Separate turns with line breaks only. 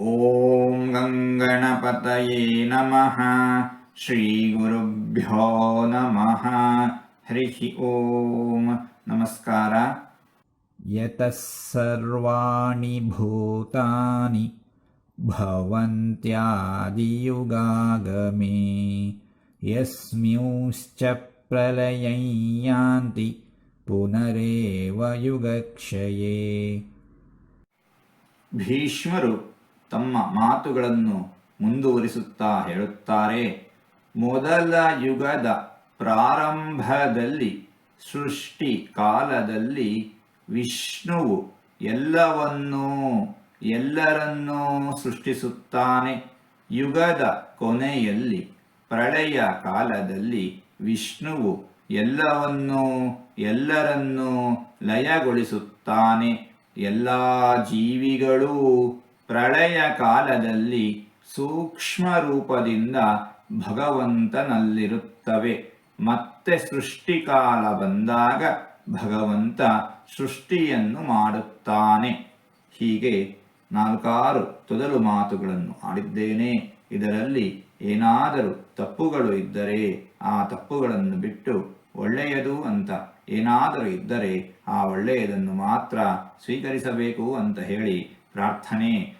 ॐ गङ्गणपतये नमः। श्रीगुरुभ्यो नमः। हरिः ॐ नमस्कार।
यतः सर्वाणि भूतानि भवन्त्यादियुगागमे यस्मिंश्च प्रलयं यान्ति पुनरेव युगक्षये।
भीष्मरु ತಮ್ಮ ಮಾತುಗಳನ್ನು ಮುಂದುವರಿಸುತ್ತಾ ಹೇಳುತ್ತಾರೆ. ಮೊದಲ ಯುಗದ ಪ್ರಾರಂಭದಲ್ಲಿ ಸೃಷ್ಟಿ ಕಾಲದಲ್ಲಿ ವಿಷ್ಣುವು ಎಲ್ಲವನ್ನೂ, ಎಲ್ಲರನ್ನೂ ಸೃಷ್ಟಿಸುತ್ತಾನೆ. ಯುಗದ ಕೊನೆಯಲ್ಲಿ, ಪ್ರಳಯ ಕಾಲದಲ್ಲಿ ವಿಷ್ಣುವು ಎಲ್ಲವನ್ನೂ, ಎಲ್ಲರನ್ನೂ ಲಯಗೊಳಿಸುತ್ತಾನೆ. ಎಲ್ಲ ಜೀವಿಗಳೂ ಪ್ರಳಯ ಕಾಲದಲ್ಲಿ ಸೂಕ್ಷ್ಮ ರೂಪದಿಂದ ಭಗವಂತನಲ್ಲಿರುತ್ತವೆ. ಮತ್ತೆ ಸೃಷ್ಟಿಕಾಲ ಬಂದಾಗ ಭಗವಂತ ಸೃಷ್ಟಿಯನ್ನು ಮಾಡುತ್ತಾನೆ. ಹೀಗೆ ನಾಲ್ಕಾರು ತೊದಲು ಮಾತುಗಳನ್ನು ಆಡಿದ್ದೇನೆ. ಇದರಲ್ಲಿ ಏನಾದರೂ ತಪ್ಪುಗಳು ಇದ್ದರೆ ಆ ತಪ್ಪುಗಳನ್ನು ಬಿಟ್ಟು ಒಳ್ಳೆಯದು ಅಂತ ಏನಾದರೂ ಇದ್ದರೆ ಆ ಒಳ್ಳೆಯದನ್ನು ಮಾತ್ರ ಸ್ವೀಕರಿಸಬೇಕು ಅಂತ ಹೇಳಿ ಪ್ರಾರ್ಥನೆ